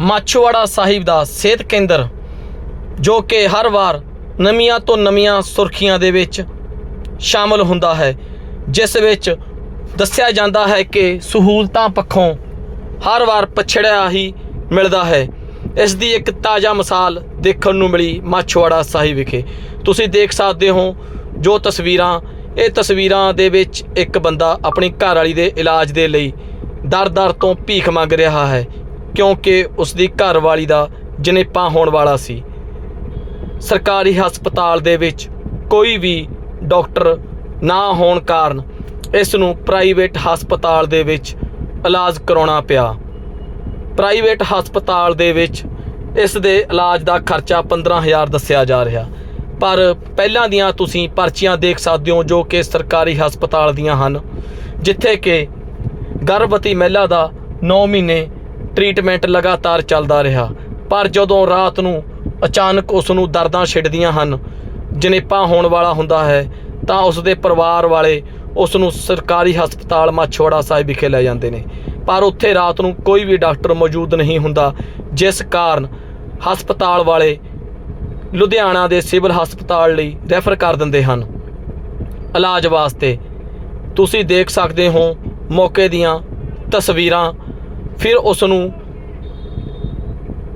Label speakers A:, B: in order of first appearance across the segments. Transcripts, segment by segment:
A: ਮਾਛੋਵਾੜਾ ਸਾਹਿਬ ਦਾ ਸਿਹਤ ਕੇਂਦਰ, ਜੋ ਕਿ ਹਰ ਵਾਰ ਨਵੀਆਂ ਤੋਂ ਨਵੀਆਂ ਸੁਰਖੀਆਂ ਦੇ ਵਿੱਚ ਸ਼ਾਮਲ ਹੁੰਦਾ ਹੈ, ਜਿਸ ਵਿੱਚ ਦੱਸਿਆ ਜਾਂਦਾ ਹੈ ਕਿ ਸਹੂਲਤਾਂ ਪੱਖੋਂ ਹਰ ਵਾਰ ਪਛੜਿਆ ਹੀ ਮਿਲਦਾ ਹੈ। ਇਸ ਦੀ ਇੱਕ ਤਾਜ਼ਾ ਮਿਸਾਲ ਦੇਖਣ ਨੂੰ ਮਿਲੀ ਮਾਛੋਵਾੜਾ ਸਾਹਿਬ ਵਿਖੇ। ਤੁਸੀਂ ਦੇਖ ਸਕਦੇ ਹੋ ਜੋ ਤਸਵੀਰਾਂ, ਇਹ ਤਸਵੀਰਾਂ ਦੇ ਵਿੱਚ ਇੱਕ ਬੰਦਾ ਆਪਣੀ ਘਰ ਵਾਲੀ ਦੇ ਇਲਾਜ ਦੇ ਲਈ ਦਰ-ਦਰ ਤੋਂ ਭੀਖ ਮੰਗ ਰਿਹਾ ਹੈ। ਕਿਉਂਕਿ ਉਸ ਦੀ ਘਰ ਦਾ ਜਨੇਪਾ ਹੋਣ ਵਾਲਾ ਸੀ। ਸਰਕਾਰੀ ਹਸਪਤਾਲ ਦੇ ਵਿੱਚ ਕੋਈ ਵੀ ਡਾਕਟਰ ਨਾ ਹੋਣ ਕਾਰਨ ਇਸ ਨੂੰ ਪ੍ਰਾਈਵੇਟ ਹਸਪਤਾਲ ਦੇ ਵਿੱਚ ਇਲਾਜ ਕਰਾਉਣਾ ਪਿਆ। ਪ੍ਰਾਈਵੇਟ ਹਸਪਤਾਲ ਦੇ ਵਿੱਚ ਇਸ ਦੇ ਇਲਾਜ ਦਾ ਖਰਚਾ 15000 ਦੱਸਿਆ ਜਾ ਰਿਹਾ। ਪਰ ਪਹਿਲਾਂ ਦੀਆਂ ਤੁਸੀਂ ਪਰਚੀਆਂ ਦੇਖ ਸਕਦੇ ਹੋ ਜੋ ਕਿ ਸਰਕਾਰੀ ਹਸਪਤਾਲ ਦੀਆਂ ਹਨ, ਜਿੱਥੇ ਕਿ ਗਰਭਵਤੀ ਮਹਿਲਾ ਦਾ 9 ਮਹੀਨੇ ਟ੍ਰੀਟਮੈਂਟ ਲਗਾਤਾਰ ਚੱਲਦਾ ਰਿਹਾ। ਪਰ ਜਦੋਂ ਰਾਤ ਨੂੰ ਅਚਾਨਕ ਉਸ ਨੂੰ ਦਰਦਾਂ ਛਿੜਦੀਆਂ ਹਨ, ਜਨੇਪਾ ਹੋਣ ਵਾਲਾ ਹੁੰਦਾ ਹੈ, ਤਾਂ ਉਸ ਦੇ ਪਰਿਵਾਰ ਵਾਲੇ ਉਸ ਨੂੰ ਸਰਕਾਰੀ ਹਸਪਤਾਲ ਮਾਛੋੜਾ ਸਾਹਿਬ ਵਿਖੇ ਲੈ ਜਾਂਦੇ ਨੇ। ਪਰ ਉੱਥੇ ਰਾਤ ਨੂੰ ਕੋਈ ਵੀ ਡਾਕਟਰ ਮੌਜੂਦ ਨਹੀਂ ਹੁੰਦਾ, ਜਿਸ ਕਾਰਨ ਹਸਪਤਾਲ ਵਾਲੇ ਲੁਧਿਆਣਾ ਦੇ ਸਿਵਲ ਹਸਪਤਾਲ ਲਈ ਰੈਫਰ ਕਰ ਦਿੰਦੇ ਹਨ। ਇਲਾਜ ਵਾਸਤੇ ਤੁਸੀਂ ਦੇਖ ਸਕਦੇ ਹੋ ਮੌਕੇ ਦੀਆਂ ਤਸਵੀਰਾਂ ਫਿਰ ਉਸ ਨੂੰ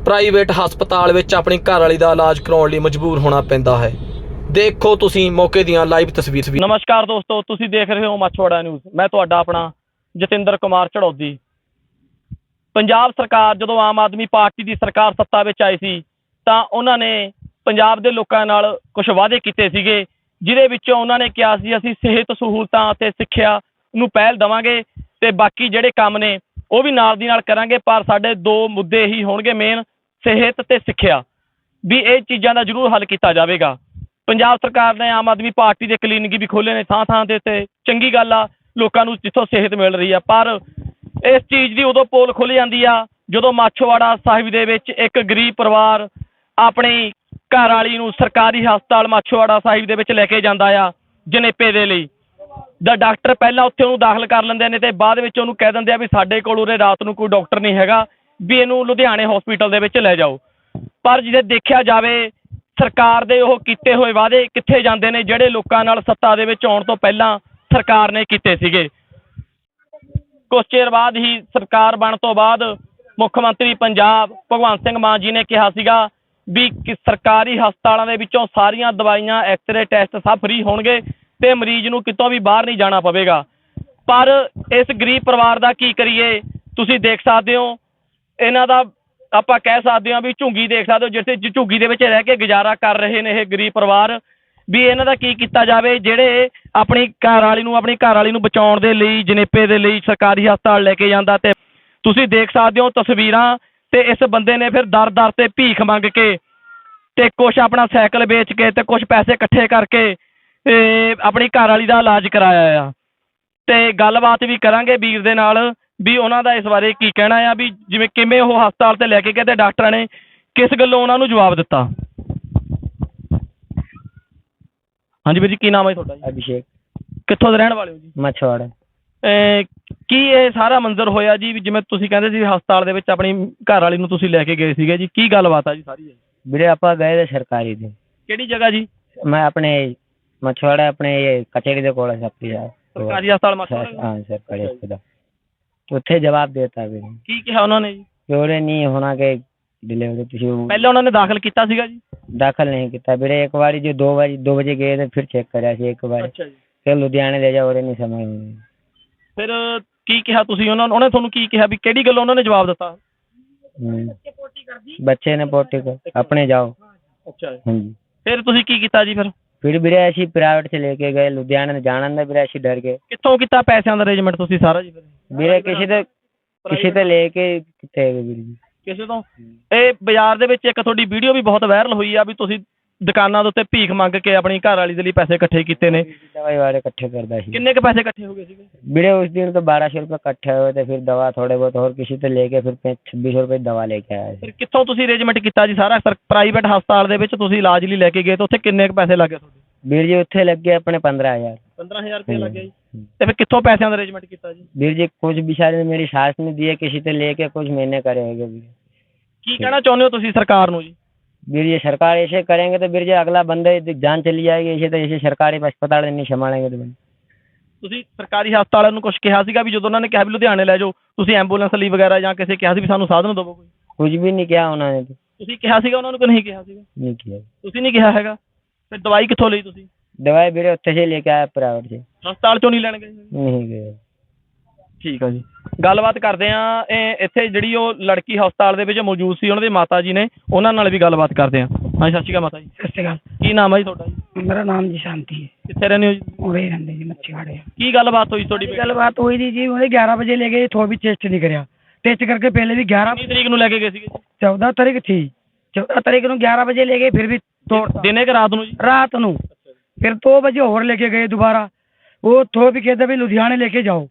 A: ਪ੍ਰਾਈਵੇਟ ਹਸਪਤਾਲ ਵਿੱਚ ਆਪਣੀ ਘਰ ਵਾਲੀ ਦਾ ਇਲਾਜ ਕਰਾਉਣ ਲਈ ਮਜਬੂਰ ਹੋਣਾ ਪੈਂਦਾ ਹੈ। ਦੇਖੋ ਤੁਸੀਂ ਮੌਕੇ ਦੀਆਂ ਲਾਈਵ ਤਸਵੀਰ ਨਮਸਕਾਰ ਦੋਸਤੋ, ਤੁਸੀਂ ਦੇਖ ਰਹੇ ਹੋ ਮੱਛਵਾੜਾ ਨਿਊਜ਼। ਮੈਂ ਤੁਹਾਡਾ ਆਪਣਾ ਜਤਿੰਦਰ ਕੁਮਾਰ ਚੜੌਦੀ। ਪੰਜਾਬ ਸਰਕਾਰ, ਜਦੋਂ ਆਮ ਆਦਮੀ ਪਾਰਟੀ ਦੀ ਸਰਕਾਰ ਸੱਤਾ ਵਿੱਚ ਆਈ ਸੀ, ਤਾਂ ਉਹਨਾਂ ਨੇ ਪੰਜਾਬ ਦੇ ਲੋਕਾਂ ਨਾਲ ਕੁਝ ਵਾਅਦੇ ਕੀਤੇ ਸੀਗੇ, ਜਿਹਦੇ ਵਿੱਚੋਂ ਉਹਨਾਂ ਨੇ ਕਿਹਾ ਸੀ, ਅਸੀਂ ਸਿਹਤ ਸਹੂਲਤਾਂ ਅਤੇ ਸਿੱਖਿਆ ਨੂੰ ਪਹਿਲ ਦੇਵਾਂਗੇ ਤੇ ਬਾਕੀ ਜਿਹੜੇ ਕੰਮ ਨੇ ਉਹ ਵੀ ਨਾਲ ਦੀ ਨਾਲ ਕਰਾਂਗੇ, ਪਰ ਸਾਡੇ ਦੋ ਮੁੱਦੇ ਹੀ ਹੋਣਗੇ ਮੇਨ ਸਿਹਤ ਤੇ ਸਿੱਖਿਆ। ਵੀ ਇਹ ਚੀਜ਼ਾਂ ਦਾ ਜ਼ਰੂਰ ਹੱਲ ਕੀਤਾ ਜਾਵੇਗਾ। ਪੰਜਾਬ ਸਰਕਾਰ ਨੇ ਆਮ ਆਦਮੀ ਪਾਰਟੀ ਦੇ ਕਲੀਨਿਕ ਵੀ ਖੋਲ੍ਹੇ ਨੇ ਥਾਂ ਥਾਂ ਦੇ ਉੱਤੇ। ਚੰਗੀ ਗੱਲ ਆ, ਲੋਕਾਂ ਨੂੰ ਜਿੱਥੋਂ ਸਿਹਤ ਮਿਲ ਰਹੀ ਆ। ਪਰ ਇਸ ਚੀਜ਼ ਦੀ ਉਦੋਂ ਪੋਲ ਖੁੱਲ ਜਾਂਦੀ ਆ, ਜਦੋਂ ਮਾਛੋਵਾੜਾ ਸਾਹਿਬ ਦੇ ਵਿੱਚ ਇੱਕ ਗਰੀਬ ਪਰਿਵਾਰ ਆਪਣੀ ਘਰ ਵਾਲੀ ਨੂੰ ਸਰਕਾਰੀ ਹਸਪਤਾਲ ਮਾਛੋਵਾੜਾ ਸਾਹਿਬ ਦੇ ਵਿੱਚ ਲੈ ਕੇ ਜਾਂਦਾ ਆ, ਜਨੇਪੇ ਦੇ ਲਈ। ਦਾ ਡਾਕਟਰ ਪਹਿਲਾਂ ਉੱਥੇ ਉਹਨੂੰ ਦਾਖਲ ਕਰ ਲੈਂਦੇ ਨੇ ਤੇ ਬਾਅਦ ਵਿੱਚ ਉਹਨੂੰ ਕਹਿ ਦਿੰਦੇ ਆ ਵੀ ਸਾਡੇ ਕੋਲ ਉਰੇ ਰਾਤ ਨੂੰ ਕੋਈ ਡਾਕਟਰ ਨਹੀਂ ਹੈਗਾ, ਵੀ ਇਹਨੂੰ ਲੁਧਿਆਣੇ ਹਸਪੀਟਲ ਦੇ ਵਿੱਚ ਲੈ ਜਾਓ। ਪਰ ਜਿਹਦੇ ਦੇਖਿਆ ਜਾਵੇ, ਸਰਕਾਰ ਦੇ ਉਹ ਕੀਤੇ ਹੋਏ ਵਾਅਦੇ ਕਿੱਥੇ ਜਾਂਦੇ ਨੇ, ਜਿਹੜੇ ਲੋਕਾਂ ਨਾਲ ਸੱਤਾ ਦੇ ਵਿੱਚ ਆਉਣ ਤੋਂ ਪਹਿਲਾਂ ਸਰਕਾਰ ਨੇ ਕੀਤੇ ਸੀਗੇ। ਕੁਛ ਚਿਰ ਬਾਅਦ ਹੀ ਸਰਕਾਰ ਬਣ ਤੋਂ ਬਾਅਦ ਮੁੱਖ ਮੰਤਰੀ ਪੰਜਾਬ ਭਗਵੰਤ ਸਿੰਘ ਮਾਨ ਜੀ ਨੇ ਕਿਹਾ ਸੀਗਾ ਵੀ ਕਿ ਸਰਕਾਰੀ ਹਸਪਤਾਲਾਂ ਦੇ ਵਿੱਚੋਂ ਸਾਰੀਆਂ ਦਵਾਈਆਂ ਐਕਸ-ਰੇ ਟੈਸਟ ਸਭ ਫ੍ਰੀ ਹੋਣਗੇ। ਤੇ ਮਰੀਜ਼ ਨੂੰ ਕਿਤੋਂ ਵੀ ਬਾਹਰ ਨਹੀਂ ਜਾਣਾ ਪਵੇਗਾ। ਪਰ ਇਸ ਗਰੀਬ ਪਰਿਵਾਰ ਦਾ ਕੀ ਕਰੀਏ? ਤੁਸੀਂ ਦੇਖ ਸਕਦੇ ਹੋ, ਇਹਨਾਂ ਦਾ ਆਪਾਂ ਕਹਿ ਸਕਦੇ ਹਾਂ ਵੀ ਝੁੰਗੀ ਦੇਖ ਸਕਦੇ ਹੋ, ਜਿੱਥੇ ਝੁੱਗੀ ਦੇ ਵਿੱਚ ਰਹਿ ਕੇ ਗੁਜ਼ਾਰਾ ਕਰ ਰਹੇ ਨੇ ਇਹ ਗਰੀਬ ਪਰਿਵਾਰ, ਵੀ ਇਹਨਾਂ ਦਾ ਕੀ ਕੀਤਾ ਜਾਵੇ, ਜਿਹੜੇ ਆਪਣੀ ਘਰ ਵਾਲੀ ਨੂੰ, ਆਪਣੀ ਘਰ ਵਾਲੀ ਨੂੰ ਬਚਾਉਣ ਦੇ ਲਈ, ਜਨੇਪੇ ਦੇ ਲਈ ਸਰਕਾਰੀ ਹਸਪਤਾਲ ਲੈ ਕੇ ਜਾਂਦਾ ਤੇ ਤੁਸੀਂ ਦੇਖ ਸਕਦੇ ਹੋ ਤਸਵੀਰਾਂ ਤੇ ਇਸ ਬੰਦੇ ਨੇ ਫਿਰ ਦਰ-ਦਰ ਤੇ ਭੀਖ ਮੰਗ ਕੇ ਤੇ ਕੁਛ ਆਪਣਾ ਸਾਈਕਲ ਵੇਚ ਕੇ ਤੇ ਕੁਛ ਪੈਸੇ ਇਕੱਠੇ ਕਰਕੇ ਆਪਣੀ ਘਰ ਵਾਲੀ ਦਾ ਇਲਾਜ ਕਰਾਇਆ ਆ। ਤੇ ਗੱਲਬਾਤ ਵੀ ਕਰਾਂਗੇ ਵੀਰ ਦੇ ਨਾਲ ਵੀ ਉਹਨਾਂ ਦਾ ਇਸ ਬਾਰੇ ਕੀ ਕਹਿਣਾ ਆ ਵੀ ਜਿਵੇਂ ਕਿਵੇਂ ਉਹ ਹਸਪਤਾਲ ਤੇ ਲੈ ਕੇ ਗਏ ਤੇ ਡਾਕਟਰਾਂ ਨੇ ਕਿਸ ਗੱਲੋਂ ਉਹਨਾਂ ਨੂੰ ਜਵਾਬ ਦਿੱਤਾ। ਹਾਂਜੀ ਵੀਰ ਜੀ ਕੀ ਨਾਮ ਹੈ ਤੁਹਾਡਾ ਜੀ?
B: ਅਭਿਸ਼ੇਕ।
A: ਕਿੱਥੋਂ ਦੇ ਰਹਿਣ ਵਾਲੇ ਹੋ ਜੀ?
B: ਮਛਵਾੜਾ।
A: ਕੀ ਇਹ ਸਾਰਾ ਮੰਜ਼ਰ ਹੋਇਆ ਜੀ ਵੀ ਜਿਵੇਂ ਤੁਸੀਂ ਕਹਿੰਦੇ ਸੀ ਹਸਪਤਾਲ ਦੇ ਵਿੱਚ ਆਪਣੀ ਘਰ ਵਾਲੀ ਨੂੰ ਤੁਸੀਂ ਲੈ ਕੇ ਗਏ ਸੀਗੇ ਜੀ? ਕੀ ਗੱਲਬਾਤ ਆ ਜੀ ਸਾਰੀ?
B: ਵੀਰੇ ਆਪਾਂ ਗਏ ਤੇ ਸਰਕਾਰੀ ਦੇ।
A: ਕਿਹੜੀ ਜਗ੍ਹਾ ਜੀ?
B: ਮੈਂ ਆਪਣੇ ਮਛਵਾੜਾ ਆਪਣੇ ਇਹ ਕਚਹਿਰੀ ਦੇ ਕੋਲ
A: ਸਰਕਾਰੀ ਹਸਪਤਾਲ ਮਸਲਾ
B: ਹਾਂ ਸਰਕਾਰੀ ਹਸਪਤਾਲ ਉੱਥੇ ਜਵਾਬ ਦੇਤਾ ਵੀਰੇ
A: ਕੀ ਕਿਹਾ ਉਹਨਾਂ ਨੇ ਜੀ?
B: ਕਿ ਉਹਨੇ ਨਹੀਂ ਹੋਣਾ ਕਿ ਡਿਲੀਵਰੀ ਤੁਸੀਂ
A: ਪਹਿਲਾਂ ਉਹਨਾਂ ਨੇ ਦਾਖਲ ਕੀਤਾ ਸੀਗਾ ਜੀ?
B: ਦਾਖਲ ਨਹੀਂ ਕੀਤਾ। ਵੀਰੇ ਇੱਕ ਵਾਰੀ ਜੋ 2 ਵਜੇ 2 ਵਜੇ ਗਏ ਤੇ ਫਿਰ ਚੈੱਕ ਕਰਿਆ ਸੀ ਇੱਕ ਵਾਰ।
A: ਅੱਛਾ ਜੀ।
B: ਫਿਰ ਲੁਧਿਆਣੇ ਲੈ ਜਾ ਉਹਨੇ ਨਹੀਂ ਸਮਝ।
A: ਫਿਰ ਕੀ ਕਿਹਾ ਤੁਸੀਂ ਉਹਨਾਂ ਨੂੰ? ਉਹਨੇ ਤੁਹਾਨੂੰ ਕੀ ਕਿਹਾ ਵੀ ਕਿਹੜੀ ਗੱਲੋਂ ਉਹਨਾਂ ਨੇ ਜਵਾਬ ਦਿੱਤਾ?
B: ਹਮ। ਬੱਚੇ ਨੇ ਪੋਟੀ ਕੋ ਆਪਣੇ ਜਾਓ।
A: ਅੱਛਾ
B: ਹਾਂਜੀ।
A: ਫਿਰ ਤੁਸੀਂ ਕੀ ਕੀਤਾ ਜੀ ਫਿਰ?
B: ਫਿਰ ਵੀਰੇ ਅਸੀਂ ਪ੍ਰਾਈਵੇਟ ਚ ਲੈ ਕੇ ਗਏ ਲੁਧਿਆਣੇ ਜਾਣਨ ਦਾ ਵੀਰੇ ਅਸੀਂ ਡਰ ਗਏ।
A: ਕਿੱਥੋਂ ਕੀਤਾ ਪੈਸਿਆਂ ਦਾ ਅਰੇਂਜਮੈਂਟ ਤੁਸੀਂ ਸਾਰਾ ਜੀ ਫਿਰ?
B: ਵੀਰੇ ਕਿਸੇ ਤੇ ਕਿਸੇ ਤੇ ਲੈ ਕੇ ਕਿੱਥੇ ਗਏ ਵੀਰੇ ਜੀ?
A: ਕਿਸੇ ਤੋਂ? ਇਹ ਬਾਜ਼ਾਰ ਦੇ ਵਿੱਚ ਇੱਕ ਤੁਹਾਡੀ ਵੀਡੀਓ ਵੀ ਬਹੁਤ ਵਾਇਰਲ ਹੋਈ ਆ ਵੀ ਤੁਸੀਂ ਦੁਕਾਨਾਂ ਦੇ ਉੱਤੇ ਭੀਖ ਮੰਗ ਕੇ ਆਪਣੀ ਘਰ ਵਾਲੀ ਦੇ ਲਈ ਪੈਸੇ ਇਕੱਠੇ ਕੀਤੇ ਨੇ
B: ਦਵਾਈ ਵਾਲੇ ਇਕੱਠੇ ਕਰਦਾ ਸੀ
A: ਕਿੰਨੇ ਕ ਪੈਸੇ ਇਕੱਠੇ ਹੋ ਗਏ ਸੀਗੇ
B: ਵੀਰੇ उस दिन तो बारह सौ रुपये इकट्ठे हुए थे फिर दवा थोड़े बहुत और किसी से लेके फिर छब्बीस सौ रुपये की दवा लेके आए थे
A: ਫਿਰ ਕਿੱਥੋਂ ਤੁਸੀਂ ਅਰੇਂਜਮੈਂਟ ਕੀਤਾ ਜੀ ਸਾਰਾ ਪ੍ਰਾਈਵੇਟ ਹਸਪਤਾਲ ਦੇ ਵਿੱਚ ਤੁਸੀਂ ਇਲਾਜ ਲਈ ਲੈ ਕੇ ਗਏ ਤਾਂ ਉੱਥੇ ਕਿੰਨੇ ਕ ਪੈਸੇ ਲੱਗੇ ਤੁਹਾਡੇ
B: ਵੀਰ ਜੀ ਉੱਥੇ ਲੱਗ ਗਏ ਆਪਣੇ पंद्रह हजार
A: 15000 ਰੁਪਏ
B: हम्म,
A: ਲੱਗੇ ਜੀ
B: हम्म।
A: ਤੇ ਫਿਰ ਕਿੱਥੋਂ ਪੈਸਿਆਂ ਦਾ ਅਰੇਂਜਮੈਂਟ ਕੀਤਾ ਜੀ
B: ਵੀਰ जी कुछ बेचारे ने मेरी सास ने दिए किसी से लेके कुछ महीने करे है वीर
A: ਕੀ ਕਹਿਣਾ ਚਾਹੁੰਦੇ ਹੋ ਤੁਸੀਂ ਸਰਕਾਰ ਨੂੰ ਜੀ
B: फिर ये सरकार ऐसे करेंगे तो फिर जो अगला बंदे की जान चली जाएगी ऐसे तो ऐसे सरकारी अस्पताल नहीं संभालेंगे तो फिर।
A: ਤੁਸੀਂ ਸਰਕਾਰੀ ਹਸਪਤਾਲਾਂ ਨੂੰ ਕੁਝ ਕਿਹਾ ਸੀਗਾ ਵੀ ਜਦੋਂ ਉਹਨਾਂ ਨੇ ਕਿਹਾ ਵੀ ਲੁਧਿਆਣੇ ਲੈ ਜਾਓ ਤੁਸੀਂ ਐਂਬੂਲੈਂਸ ਲਈ ਵਗੈਰਾ ਜਾਂ ਕਿਸੇ ਕਿਹਾ ਸੀ ਵੀ ਸਾਨੂੰ ਸਾਧਨ ਦਿਵੋ ਕੋਈ
B: कुछ भी नहीं किया उन्होंने तो
A: ਤੁਸੀਂ ਕਿਹਾ ਸੀਗਾ ਉਹਨਾਂ ਨੂੰ ਕਿ ਨਹੀਂ ਕਿਹਾ ਸੀਗਾ
B: नहीं किया
A: ਤੁਸੀਂ ਨਹੀਂ ਕਿਹਾ ਹੈਗਾ ਫਿਰ ਦਵਾਈ ਕਿੱਥੋਂ ਲਈ ਤੁਸੀਂ
B: दवाई भी उत्थे से लेके आया प्राइवेट से
A: ਹਸਪਤਾਲ ਚੋਂ ਨਹੀਂ ਲੈਣ ਗਏ
B: नहीं गए
A: ਠੀਕ ਆ ਜੀ। ਗੱਲਬਾਤ ਕਰਦੇ ਆ ਇਹ ਇੱਥੇ ਜਿਹੜੀ ਉਹ ਲੜਕੀ ਹਸਪਤਾਲ ਦੇ ਵਿੱਚ ਮੌਜੂਦ ਸੀ ਉਹਨਾਂ ਦੇ ਮਾਤਾ ਜੀ ਨੇ ਉਹਨਾਂ ਨਾਲ ਵੀ ਗੱਲਬਾਤ ਕਰਦੇ ਆ। ਹਾਂ ਸਤਿ ਸ਼੍ਰੀ ਅਕਾਲ ਮਾਤਾ ਜੀ।
C: ਸਤਿ ਸ਼੍ਰੀ ਅਕਾਲ।
A: ਕੀ ਨਾਮ ਹੈ ਜੀ ਤੁਹਾਡਾ ਜੀ?
C: ਮੇਰਾ ਨਾਮ ਜੀ ਸ਼ਾਂਤੀ ਹੈ।
A: ਕਿੱਥੇ ਰਹਿੰਦੇ ਹੋ ਜੀ?
C: ਉਰੇ ਰਹਿੰਦੇ ਜੀ ਮੱਛੀਵਾੜੇ
A: ਕੀ ਗੱਲਬਾਤ ਹੋਈ ਤੁਹਾਡੀ
C: ਗੱਲਬਾਤ ਹੋਈ ਦੀ ਜੀ ਉਹਨੇ 11 ਵਜੇ ਲੈ ਗਏ ਥੋ ਵੀ ਟੈਸਟ ਨਹੀਂ ਕਰਿਆ। ਟੈਸਟ ਕਰਕੇ ਪਹਿਲੇ ਵੀ 11
A: ਕਿੰਨੀ ਤਰੀਕ ਨੂੰ ਲੈ ਕੇ ਗਏ ਸੀਗੇ ਜੀ?
C: 14 ਤਾਰੀਖ ਥੀ 14 ਤਾਰੀਖ ਨੂੰ 11 ਵਜੇ ਲੈ ਗਏ ਫਿਰ ਵੀ
A: ਦਿਨੇ ਕਿ ਰਾਤ ਨੂੰ ਜੀ?
C: ਰਾਤ ਨੂੰ। ਫਿਰ 2 ਵਜੇ ਹੋਰ ਲੈ ਕੇ ਗਏ ਦੁਬਾਰਾ। ਉਹ ਥੋ ਵੀ ਕਹਿੰਦਾ ਵੀ ਲੁਧਿਆਣੇ ਲੈ ਕੇ ਜਾਓ।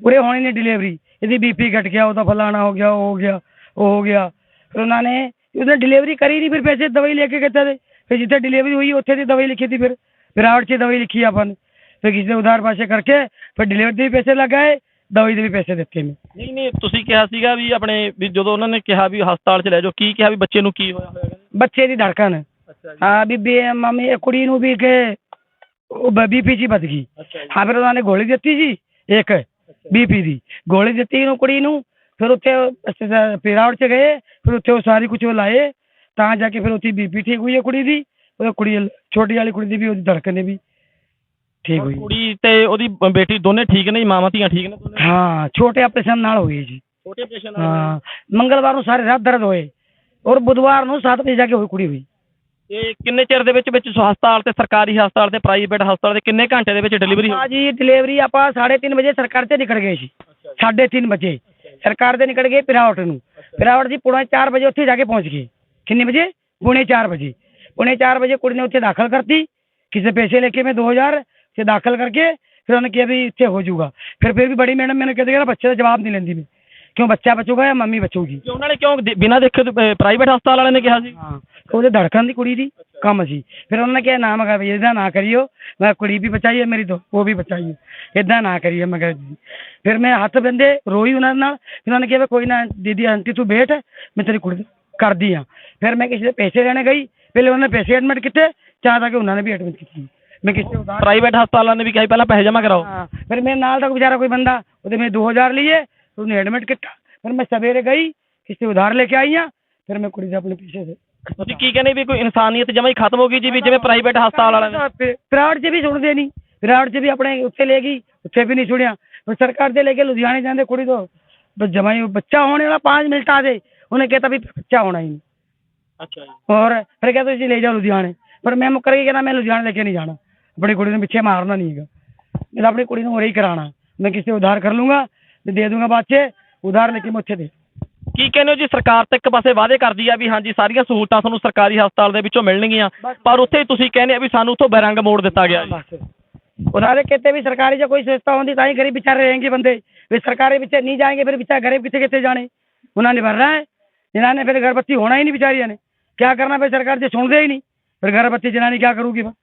C: ਉਰੇ ਹੋਣੀ ਨਹੀਂ ਡਿਲੀਵਰੀ ਇਹਦੀ ਬੀਪੀ ਘਟ ਗਿਆ ਉਹਦਾ ਫਲਾਣਾ ਹੋ ਗਿਆ ਉਹ ਹੋ ਗਿਆ ਉਹ ਹੋ ਗਿਆ ਫਿਰ ਉਹਨਾਂ ਨੇ ਉਹਨੇ ਡਿਲੀਵਰੀ ਕਰੀ ਨਹੀਂ ਫਿਰ ਪੈਸੇ ਦਵਾਈ ਲੈ ਕੇ ਕਿੱਥੇ ਦੇ ਫਿਰ ਜਿੱਥੇ ਡਿਲੀਵਰੀ ਹੋਈ ਉੱਥੇ ਦੀ ਦਵਾਈ ਲਿਖੀ थी फिर ਵਿਰਾਟ 'ਚ ਦਵਾਈ ਲਿਖੀ ਆਪਾਂ ਨੇ ਫਿਰ ਕਿਸੇ ਦੇ ਉਧਾਰ ਪਾਸੇ ਕਰਕੇ ਫਿਰ ਡਿਲੀਵਰੀ ਦੇ ਵੀ ਪੈਸੇ ਲਗਾਏ ਦਵਾਈ ਦੇ ਵੀ ਪੈਸੇ ਦਿੱਤੇ ਨੇ
A: ਨਹੀਂ ਨਹੀਂ ਤੁਸੀਂ ਕਿਹਾ ਸੀਗਾ ਵੀ ਆਪਣੇ ਵੀ ਜਦੋਂ ਉਹਨਾਂ ਨੇ ਕਿਹਾ ਵੀ ਹਸਪਤਾਲ 'ਚ ਲੈ ਜਾਓ ਕੀ ਕਿਹਾ ਵੀ ਬੱਚੇ ਨੂੰ ਕੀ ਹੋਇਆ ਹੋਇਆ
C: ਬੱਚੇ ਦੀ ਧੜਕਣ
A: ਅੱਛਾ
C: ਹਾਂ ਬੀਬੀ ਮੰਮੀ ਇਹ ਕੁੜੀ ਨੂੰ ਵੀ ਕਿ ਉਹ ਬੀਪੀ ਜੀ ਵੱਧ ਗਈ
A: ਅੱਛਾ ਜੀ
C: ਹਾਂ ਫਿਰ ਉਹਨਾਂ ਨੇ ਗੋਲੀ ਦਿੱਤੀ ਜੀ ਇੱਕ ਬੀਪੀ ਦੀ। ਗੋਲੀ ਦਿੱਤੀ ਇਹਨੂੰ ਕੁੜੀ ਨੂੰ ਫਿਰ ਉੱਥੇ ਪਿਰਾਉਡ ਚ ਗਏ ਫਿਰ ਉੱਥੇ ਉਹ ਸਾਰੀ ਕੁਝ ਲਾਏ ਤਾਂ ਜਾ ਕੇ ਫਿਰ ਉੱਥੇ ਬੀਪੀ ਠੀਕ ਹੋਈ ਹੈ ਕੁੜੀ ਦੀ ਉਹ ਕੁੜੀ ਛੋਟੀ ਵਾਲੀ ਕੁੜੀ ਦੀ ਵੀ ਉਹਦੀ ਧੜਕਣ ਨੇ ਵੀ ਠੀਕ ਹੋਈ।
A: ਕੁੜੀ ਤੇ ਉਹਦੀ ਬੇਟੀ ਦੋਨੇ ਠੀਕ ਨੇ ਮਾਵਾਂ ਧੀਆਂ ਠੀਕ ਨੇ ਦੋਨੇ?
C: ਹਾਂ ਛੋਟੇ ਆਪਰੇਸ਼ਨ ਨਾਲ ਹੋਈ ਜੀ।
A: ਛੋਟੇ ਆਪਰੇਸ਼ਨ
C: ਹਾਂ ਮੰਗਲਵਾਰ ਨੂੰ ਸਾਰੇ ਰਾਤ ਦਰਦ ਹੋਏ ਔਰ ਬੁੱਧਵਾਰ ਨੂੰ 7 ਵਜੇ ਜਾ ਕੇ ਹੋਈ ਕੁੜੀ ਹੋਈ।
A: ਤੇ ਕਿੰਨੇ ਚਿਰ ਦੇ ਵਿੱਚ ਵਿੱਚ ਹਸਪਤਾਲ ਤੇ ਸਰਕਾਰੀ ਹਸਪਤਾਲ ਤੇ ਪ੍ਰਾਈਵੇਟ ਹਸਪਤਾਲ ਦੇ ਕਿੰਨੇ ਘੰਟੇ ਦੇ ਵਿੱਚ ਡਿਲੀਵਰੀ ਹੋਈ
C: ਜੀ ਡਿਲੀਵਰੀ ਆਪਾਂ 3:30 ਵਜੇ ਸਰਕਾਰ ਤੇ ਨਿਕਲ ਗਏ ਸੀ। 3:30 ਵਜੇ। ਸਰਕਾਰ ਦੇ ਨਿਕਲ ਗਏ ਪਿਰਾਵਟ ਨੂੰ। ਪਿਰਾਵਟ ਜੀ ਪੁਣੇ 4 ਵਜੇ ਉੱਥੇ ਜਾ ਕੇ ਪਹੁੰਚ ਗਏ। ਕਿੰਨੇ ਵਜੇ? ਪੁਣੇ 4 ਵਜੇ। ਪੁਣੇ 4 ਵਜੇ ਕੁੜੀ ਨੇ ਉੱਥੇ ਦਾਖਲ ਕਰਤੀ। ਕਿਸੇ ਪੈਸੇ ਲੈ ਕੇ ਮੈਂ 2000 ਤੇ ਦਾਖਲ ਕਰਕੇ ਫਿਰ ਉਹਨੇ ਕਿਹਾ ਵੀ ਇੱਥੇ ਹੋ ਜਾਊਗਾ। ਫਿਰ ਫਿਰ ਵੀ ਬੜੀ ਮੈਡਮ ਮੈਨੂੰ ਕਹਿੰਦੇ ਕਿ ਬੱਚੇ ਦਾ ਜਵਾਬ ਨਹੀਂ ਲੈਂਦੀ ਮੈਂ। ਕਿਉਂ ਬੱਚਾ ਬਚੂਗਾ ਜਾਂ ਮੰਮੀ ਬਚੂਗੀ?
A: ਕਿ ਉਹਨਾਂ ਨੇ ਕਿਉਂ ਦੇ- ਬਿਨਾਂ ਦੇਖੇ ਪ੍ਰਾਈਵੇਟ ਹਸਪਤਾਲ ਵਾਲਿਆਂ ਨੇ ਕਿਹਾ ਸੀ?
C: ਹਾਂ ਉਹਦੇ ਧੜਕਣ ਦੀ ਕੁੜੀ ਦੀ ਕੰਮ ਸੀ। ਫਿਰ ਉਹਨਾਂ ਨੇ ਕਿਹਾ ਨਾ ਮੈਂ ਕਿਹਾ ਵੀ ਇਹਦਾ ਨਾ ਕਰਿਓ। ਮੈਂ ਕੁੜੀ ਵੀ ਬਚਾਈਏ ਮੇਰੀ ਤੋਂ ਉਹ ਵੀ ਬਚਾਈਏ। ਇਦਾਂ ਨਾ ਕਰੀਏ ਮੈਂ ਕਿਹਾ ਜੀ। ਫਿਰ ਮੈਂ ਹੱਥ ਬੰਦੇ ਰੋਈ ਉਹਨਾਂ ਨਾਲ। ਫਿਰ ਉਹਨਾਂ ਨੇ ਕਿਹਾ ਵੀ ਕੋਈ ਨਾ ਦੀਦੀ ਆਂਟੀ ਤੂੰ ਬੈਠ ਮੈਂ ਤੇਰੀ ਕੁੜੀ ਕਰਦੀ ਆ। ਫਿਰ ਮੈਂ ਕਿਸੇ ਦੇ ਪੈਸੇ ਲੈਣੇ ਗਈ। ਪਹਿਲੇ ਉਹਨਾਂ ਨੇ ਪੈਸੇ ਐਡਮਿਟ ਕੀਤੇ ਚਾਹ ਤਾਂ ਕਿ ਉਹਨਾਂ ਨੇ ਵੀ ਐਡਮਿਟ ਕੀਤੀ। ਮੈਂ ਕਿਸੇ ਉਧਾਰ
A: ਪ੍ਰਾਈਵੇਟ ਹਸਪਤਾਲਾਂ ਨੇ ਵੀ ਕਿਹਾ ਸੀ ਪਹਿਲਾਂ ਪੈਸੇ ਜਮ੍ਹਾਂ ਕਰਾਓ।
C: ਹਾਂ ਫਿਰ ਮੇਰੇ ਨਾਲ ਦਾ ਵਿਚਾਰਾ ਕੋਈ ਬੰਦਾ ਉਹਦੇ ਮੈਂ 2000 ਲਈਏ। ਉਹਨੇ ਐਡਮਿਟ ਕੀਤਾ। ਫਿਰ ਮੈਂ ਸਵੇਰੇ ਗਈ ਕਿਸੇ ਉਧਾਰ ਲੈ ਕੇ ਆਈ ਆ ਫਿਰ ਮੈਂ ਕੁੜੀ ਦੇ ਆਪਣੇ ਪੈਸੇ ਦੇ
A: ਤੁਸੀਂ ਕੀ ਕਹਿੰਦੇ ਵੀ ਕੋਈ ਇਨਸਾਨੀਅਤ ਜਮਾਂ ਹੀ ਖਤਮ ਹੋ ਗਈ ਜੀ ਵੀ ਜਿਵੇਂ ਪ੍ਰਾਈਵੇਟ ਹਸਪਤਾਲ ਵਾਲਿਆਂ ਨੇ?
C: ਵਿਰਾਟ 'ਚ ਵੀ ਸੁਣਦੇ ਨਹੀਂ। ਵਿਰਾਟ 'ਚ ਵੀ ਆਪਣੇ ਉੱਥੇ ਲੈ ਗਈ ਉੱਥੇ ਵੀ ਨਹੀਂ ਸੁਣਿਆ। ਫਿਰ ਸਰਕਾਰ ਦੇ ਲੈ ਕੇ ਲੁਧਿਆਣੇ ਜਾਂਦੇ ਕੁੜੀ ਤੋਂ ਬਸ ਜਮਾਂ ਹੀ ਬੱਚਾ ਹੋਣੇ ਵਾਲਾ 5 ਮਿੰਟ ਦੇ ਉਹਨੇ ਕਹਿਤਾ ਵੀ ਬੱਚਾ ਹੋਣਾ ਹੀ ਨਹੀਂ।
A: ਅੱਛਾ ਜੀ।
C: ਹੋਰ ਫਿਰ ਕਹਿੰਦਾ ਤੁਸੀਂ ਲੈ ਜਾਓ ਲੁਧਿਆਣੇ। ਪਰ ਮੈਂ ਮੁੱਕਰ ਕੇ ਕਹਿੰਦਾ ਮੈਂ ਲੁਧਿਆਣੇ ਲੈ ਕੇ ਨਹੀਂ ਜਾਣਾ। ਆਪਣੀ ਕੁੜੀ ਨੂੰ ਪਿੱਛੇ ਮਾਰਨਾ ਨਹੀਂ ਹੈਗਾ। ਮੈਂ ਆਪਣੀ ਕੁੜੀ ਨੂੰ ਉਰੇ ਹੀ ਕਰਾਣਾ ਮੈਂ ਕਿਸੇ ਉਧਾਰ ਕਰ ਲੂੰਗਾ ਤੇ ਦੇ ਦੂੰਗਾ ਬਾਅਦ 'ਚ ਉਧਾਰ ਲੈ ਕੇ ਮੈਂ ਉੱਥੇ ਦੇ
A: ਕੀ ਕਹਿੰਦੇ ਹੋ ਜੀ ਸਰਕਾਰ ਤਾਂ ਇੱਕ ਪਾਸੇ ਵਾਅਦੇ ਕਰਦੀ ਆ ਵੀ ਹਾਂਜੀ ਸਾਰੀਆਂ ਸਹੂਲਤਾਂ ਤੁਹਾਨੂੰ ਸਰਕਾਰੀ ਹਸਪਤਾਲ ਦੇ ਵਿੱਚੋਂ ਮਿਲਣਗੀਆਂ ਪਰ ਉੱਥੇ ਤੁਸੀਂ ਕਹਿੰਦੇ ਆ ਵੀ ਸਾਨੂੰ ਉੱਥੋਂ ਬੇਰੰਗ ਮੋੜ ਦਿੱਤਾ ਗਿਆ ਜੀ
C: बस उन्होंने कहते भी सरकारी जो कोई संस्था होती ताई गरीब बेचारे रहेंगे बंदे वे सरकारी बच्चे नहीं जाएंगे फिर बेचारे गरीब कितने कितने जाने उन्होंने भरना है जिन्होंने फिर गर्भवती होना ही नहीं बेचारिया ने क्या करना भाई सरकार से सुनते ही नहीं फिर गर्भवती जनानी क्या करूगी भाई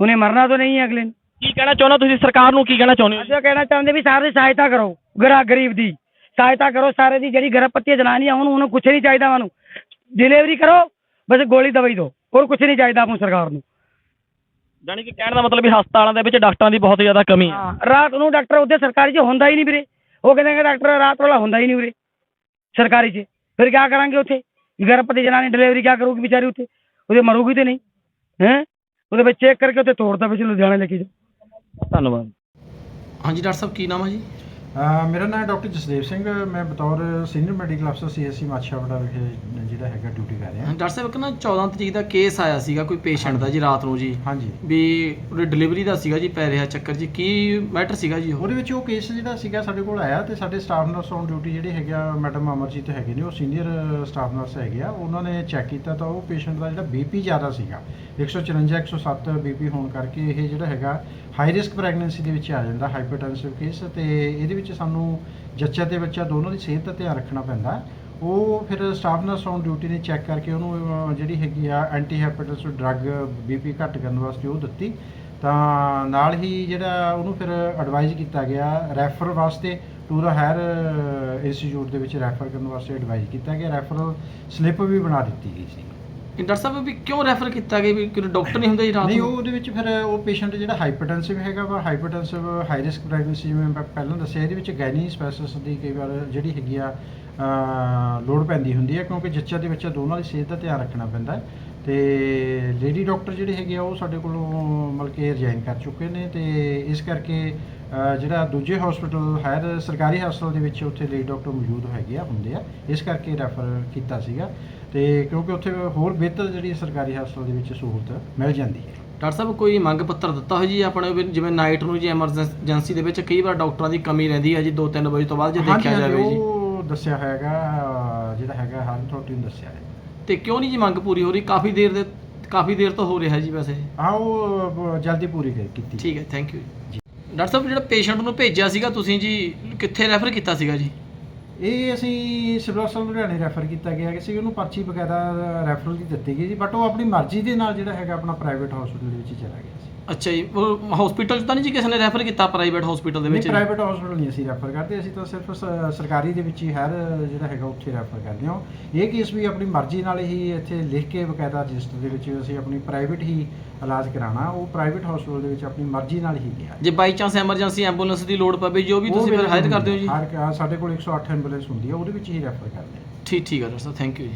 C: उन्हें मरना तो नहीं है अगले ने
A: ਕੀ ਕਹਿਣਾ ਚਾਹੁੰਦੇ ਹੋ ਤੁਸੀਂ ਸਰਕਾਰ ਨੂੰ ਕੀ ਕਹਿਣਾ ਚਾਹੁੰਦੇ ਹੋ ਜੀ?
C: ਅਸੀਂ ਕਹਿਣਾ ਚਾਹੁੰਦੇ ਵੀ ਸਾਰੇ ਸਹਾਇਤਾ ਕਰੋ ਗਰਾ ਗਰੀਬ ਦੀ। ਸਹਾਇਤਾ ਕਰੋ ਸਾਰੇ ਦੀ ਜਿਹੜੀ ਗਰਭਵਤੀ ਜਨਾਨੀ ਆ ਉਹਨੂੰ ਉਹਨੂੰ ਕੁਛ ਨਹੀਂ ਚਾਹੀਦਾ ਉਹਨੂੰ। ਡਿਲੀਵਰੀ ਕਰੋ ਬਸ ਗੋਲੀ ਦਵਾਈ ਦਿਓ। ਹੋਰ ਕੁਛ ਨਹੀਂ ਚਾਹੀਦਾ ਆਪਾਂ ਨੂੰ ਸਰਕਾਰ ਨੂੰ।
A: ਜਾਣੀ ਕਿ ਕਹਿਣ ਦਾ ਮਤਲਬ ਵੀ ਹਸਪਤਾਲਾਂ ਦੇ ਵਿੱਚ ਡਾਕਟਰਾਂ ਦੀ ਬਹੁਤ ਜ਼ਿਆਦਾ ਕਮੀ ਹੈ।
C: ਹਾਂ ਰਾਤ ਨੂੰ ਡਾਕਟਰ ਉੱਥੇ ਸਰਕਾਰੀ 'ਚ ਹੁੰਦਾ ਹੀ ਨਹੀਂ ਵੀਰੇ। ਉਹ ਕਹਿੰਦੇ ਕਿ ਡਾਕਟਰ ਰਾਤ ਵਾਲਾ ਹੁੰਦਾ ਹੀ ਨਹੀਂ ਵੀਰੇ ਸਰਕਾਰੀ 'ਚ। ਫਿਰ ਕੀ ਕਰਾਂਗੇ ਉੱਥੇ? ਗਰਭਵਤੀ ਜਨਾਨੀ ਡਿਲੀਵਰੀ ਕੀ ਕਰੂਗੀ ਵਿਚਾਰੀ ਉੱਥੇ? ਉਹਦੇ ਮਰੂਗੀ ਤੇ ਨਹੀਂ। ਹੈ? ਉਹਦੇ ਵਿੱਚ ਚੈੱਕ ਕਰਕੇ ਉੱਥੇ ਤੋੜਦਾ ਵਿੱਚ ਲੁਧਿਆਣੇ ਲੈ ਕੇ। ਜਾ
A: ਧੰਨਵਾਦ।
D: ਹਾਂਜੀ ਡਾਕਟਰ ਸਾਹਿਬ ਕੀ ਨਾਮ ਹੈ ਜੀ?
E: ਮੇਰਾ ਨਾਮ ਡਾਕਟਰ ਜਸਦੇਵ ਸਿੰਘ ਮੈਂ ਬਤੌਰ ਸੀਨੀਅਰ ਮੈਡੀਕਲ ਅਫਸਰ ਸੀਐਸਸੀ ਮਾਛਾਵਾੜਾ ਵਿਖੇ ਜਿਹੜਾ ਹੈਗਾ ਡਿਊਟੀ ਕਰ ਰਿਹਾ।
D: ਡਾਕਟਰ ਸਾਹਿਬ ਇੱਕ ਨਾ 14 ਤਰੀਕ ਦਾ ਕੇਸ ਆਇਆ ਸੀਗਾ ਕੋਈ ਪੇਸ਼ੈਂਟ ਦਾ ਜੀ ਰਾਤ ਨੂੰ ਜੀ।
E: ਹਾਂਜੀ।
D: ਵੀ ਉਹਦੇ ਡਿਲੀਵਰੀ ਦਾ ਸੀਗਾ ਜੀ ਪੈ ਰਿਹਾ ਚੱਕਰ ਜੀ। ਕੀ ਮੈਟਰ ਸੀਗਾ ਜੀ ਉਹ?
E: ਉਹਦੇ ਵਿੱਚ ਉਹ ਕੇਸ ਜਿਹੜਾ ਸੀਗਾ ਸਾਡੇ ਕੋਲ ਆਇਆ ਤੇ ਸਾਡੇ ਸਟਾਫ ਨਰਸ ਔਨ ਡਿਊਟੀ ਜਿਹੜੇ ਹੈਗੇ ਆ ਮੈਡਮ ਅਮਰਜੀਤ ਹੈਗੇ ਨੇ ਉਹ ਸੀਨੀਅਰ ਸਟਾਫ ਨਰਸ ਹੈਗੇ ਆ। ਉਹਨਾਂ ਨੇ ਚੈੱਕ ਕੀਤਾ ਤਾਂ ਉਹ ਪੇਸ਼ੈਂਟ ਦਾ ਜਿਹੜਾ ਬੀਪੀ ਜ਼ਿਆਦਾ ਸੀਗਾ। 154 107 ਬੀਪੀ ਹੋਣ ਕਰਕੇ ਇਹ ਜਿਹੜਾ ਹੈਗਾ ਹਾਈ ਰਿਸਕ ਪ੍ਰੈਗਨੈਂਸੀ ਦੇ ਵਿੱਚ ਆ ਜਾਂਦਾ ਹਾਈਪਰਟੈਂਸਿਵ ਕੇਸ ਤੇ ਇਹਦੇ ਵਿੱਚ ਸਾਨੂੰ ਜੱਚਾ ਤੇ ਬੱਚਾ ਦੋਨੋਂ ਦੀ ਸਿਹਤ ਦਾ ਧਿਆਨ ਰੱਖਣਾ ਪੈਂਦਾ। ਉਹ ਫਿਰ ਸਟਾਫ ਨਰਸ ਔਨ ਡਿਊਟੀ ਨੇ ਚੈੱਕ ਕਰਕੇ ਉਹਨੂੰ ਜਿਹੜੀ ਹੈਗੀ ਆ ਐਂਟੀ ਹਾਈਪਰਟੈਂਸਿਵ ਡਰੱਗ ਬੀਪੀ ਘੱਟ ਕਰਨ ਵਾਸਤੇ ਉਹ ਦਿੱਤੀ। ਤਾਂ ਨਾਲ ਹੀ ਜਿਹੜਾ ਉਹਨੂੰ ਫਿਰ ਐਡਵਾਈਜ਼ ਕੀਤਾ ਗਿਆ ਰੈਫਰ ਵਾਸਤੇ ਟੂ ਦਾ ਹਾਇਰ ਇੰਸਟੀਚਿਊਟ ਦੇ ਵਿੱਚ ਰੈਫਰ ਕਰਨ ਵਾਸਤੇ ਐਡਵਾਈਜ਼ ਕੀਤਾ ਗਿਆ। ਰੈਫਰਲ ਸਲਿੱਪ ਵੀ ਬਣਾ ਦਿੱਤੀ ਗਈ ਸੀ।
D: ਇਹ ਡਾਕਟਰ ਸਾਹਿਬ ਵੀ ਕਿਉਂ ਰੈਫਰ ਕੀਤਾ ਗਿਆ ਵੀ ਕੋਈ ਡਾਕਟਰ ਨਹੀਂ ਹੁੰਦੇ ਜੀ ਰਾਤ
E: ਨਹੀਂ
D: ਨੂੰ?
E: ਉਹ ਉਹਦੇ ਵਿੱਚ ਫਿਰ ਉਹ ਪੇਸ਼ੈਂਟ ਜਿਹੜਾ ਹਾਈਪਰਟੈਂਸਿਵ ਹੈਗਾ ਵਾ ਹਾਈਪਰਟੈਂਸਿਵ ਹਾਈ ਰਿਸਕ ਪ੍ਰੈਗਨੈਂਸੀ ਜਿਵੇਂ ਮੈਂ ਪਹਿਲਾਂ ਦੱਸਿਆ ਇਹਦੇ ਵਿੱਚ ਗਾਇਨੀ ਸਪੈਸਿਸ ਦੀ ਕਈ ਵਾਰ ਜਿਹੜੀ ਹੈਗੀ ਆ ਲੋੜ ਪੈਂਦੀ ਹੁੰਦੀ ਹੈ ਕਿਉਂਕਿ ਜੱਚਾ ਤੇ ਬੱਚਾ ਦੋਨਾਂ ਦੀ ਸਿਹਤ ਦਾ ਧਿਆਨ ਰੱਖਣਾ ਪੈਂਦਾ ਹੈ। ਤੇ ਲੇਡੀ ਡਾਕਟਰ ਜਿਹੜੇ ਹੈਗੇ ਆ ਉਹ ਸਾਡੇ ਕੋਲੋਂ ਮਤਲਬ ਕਿ ਰਿਜ਼ਾਈਨ ਕਰ ਚੁੱਕੇ ਨੇ ਤੇ ਇਸ ਕਰਕੇ ਜਿਹੜਾ ਦੂਜੇ ਹਸਪੀਟਲ ਹਾਇਰ ਸਰਕਾਰੀ ਹਸਪਤਾਲ ਦੇ ਵਿੱਚ ਉੱਥੇ ਲੇਡੀ ਡਾਕਟਰ ਮੌਜੂਦ ਹੈਗੇ ਆ ਹੁੰਦੇ ਆ। ਇਸ ਕਰਕੇ ਰੈਫਰ ਕੀਤਾ ਸੀਗਾ ਤੇ ਕਿਉਂਕਿ ਉੱਥੇ ਹੋਰ ਬਿਹਤਰ ਜਿਹੜੀ ਸਰਕਾਰੀ ਹਸਪਤਾਲ ਦੇ ਵਿੱਚ ਸਹੂਲਤ ਮਿਲ ਜਾਂਦੀ ਹੈ।
D: ਡਾਕਟਰ ਸਾਹਿਬ ਕੋਈ ਮੰਗ ਪੱਤਰ ਦਿੱਤਾ ਹੋਇਆ ਜੀ ਆਪਣੇ ਵੀ ਜਿਵੇਂ ਨਾਈਟ ਨੂੰ ਜੀ ਐਮਰਜੈਂਸੀ ਦੇ ਵਿੱਚ ਕਈ ਵਾਰ ਡਾਕਟਰਾਂ ਦੀ ਕਮੀ ਰਹਿੰਦੀ ਹੈ ਜੀ 2-3 ਵਜੇ ਤੋਂ ਬਾਅਦ ਜੇ ਦੇਖਿਆ ਜਾਵੇ ਜੀ?
E: ਉਹ ਦੱਸਿਆ ਹੈਗਾ ਜਿਹੜਾ ਹੈਗਾ ਹਰ ਅਥਾਰਟੀ ਨੂੰ ਦੱਸਿਆ ਹੈ।
D: ਤੇ ਕਿਉਂ ਨਹੀਂ ਜੀ ਮੰਗ ਪੂਰੀ ਹੋ ਰਹੀ? ਕਾਫੀ ਦੇਰ ਦੇ ਕਾਫੀ ਦੇਰ ਤੋਂ ਹੋ ਰਿਹਾ ਜੀ ਵੈਸੇ।
E: ਹਾਂ ਬ- ਜਲਦੀ ਪੂਰੀ ਕਰ- ਕੀਤੀ।
D: ਠੀਕ ਹੈ ਥੈਂਕ ਯੂ ਜੀ। ਡਾਕਟਰ ਸਾਹਿਬ, ਜਿਹੜਾ ਪੇਸ਼ੈਂਟ ਨੂੰ ਭੇਜਿਆ ਸੀਗਾ, ਤੁਸੀਂ ਜੀ ਕਿੱਥੇ ਰੈਫਰ ਕੀਤਾ ਸੀਗਾ ਜੀ?
E: ਇਹ ਅਸੀਂ ਸਿਵਲ ਹਸਪਤਾਲ ਲੁਧਿਆਣੇ ਰੈਫਰ ਕੀਤਾ ਗਿਆ ਕਿ ਸੀ ਉਹਨੂੰ ਪਰਚੀ ਬਕਾਇਦਾ ਰੈਫਰਲ ਦੀ ਦਿੱਤੀ ਗਈ ਜੀ ਬਟ ਉਹ ਆਪਣੀ ਮਰਜ਼ੀ ਦੇ ਨਾਲ ਜਿਹੜਾ ਹੈਗਾ ਆਪਣਾ ਪ੍ਰਾਈਵੇਟ ਹਸਪੀਟਲ ਦੇ ਵਿੱਚ ਚਲਾ ਗਿਆ ਸੀ।
D: ਅੱਛਾ ਜੀ ਉਹ ਹਸਪੀਟਲ 'ਚ ਤਾਂ ਨਹੀਂ ਜੀ ਕਿਸੇ ਨੇ ਰੈਫਰ ਕੀਤਾ ਪ੍ਰਾਈਵੇਟ ਹਸਪੀਟਲ ਦੇ
E: ਨਹੀਂ
D: ਵਿੱਚ? ਜੀ?
E: ਪ੍ਰਾਈਵੇਟ ਹਸਪੀਟਲ ਨਹੀਂ ਅਸੀਂ ਰੈਫਰ ਕਰਦੇ ਅਸੀਂ ਤਾਂ ਸਿਰਫ ਸ- ਸਰਕਾਰੀ ਦੇ ਵਿੱਚ ਹੀ ਹਰ ਜਿਹੜਾ ਹੈਗਾ ਉੱਥੇ ਰੈਫਰ ਕਰਦੇ ਹਾਂ। ਇਹ ਕੇਸ ਵੀ ਆਪਣੀ ਮਰਜ਼ੀ ਨਾਲ ਹੀ ਇੱਥੇ ਲਿਖ ਕੇ ਬਕਾਇਦਾ ਰਜਿਸਟਰ ਦੇ ਵਿੱਚ ਅਸੀਂ ਆਪਣੀ ਪ੍ਰਾਈਵੇਟ ਹੀ ਇਲਾਜ ਕਰਾਉਣਾ ਉਹ ਪ੍ਰਾਈਵੇਟ ਹਸਪੀਟਲ ਦੇ ਵਿੱਚ ਆਪਣੀ ਮਰਜ਼ੀ ਨਾਲ ਹੀ ਗਿਆ।
D: ਜੇ ਬਾਈ ਚਾਂਸ ਐਮਰਜੈਂਸੀ ਐਂਬੂਲੈਂਸ ਦੀ ਲੋੜ ਪਵੇ ਜੋ ਵੀ
E: ਉਹ
D: ਤੁਸੀਂ ਫਿਰ
E: ਬਿਲਕੁਲ
D: ਹਾਇਰ ਕਰਦੇ ਹੋ ਜੀ।
E: ਹਰ ਸਾਡੇ ਕੋਲ 108 ਐਂਬੂਲੈਂਸ ਹੁੰਦੀ ਹੈ ਉਹਦੇ ਵਿੱਚ ਹੀ ਰੈਫਰ ਕਰਦੇ ਹਾਂ।
D: ਠੀਕ ਠੀਕ ਹੈ ਡਾਕਟਰ ਸਾਹਿਬ ਥੈਂਕ ਯੂ ਜੀ।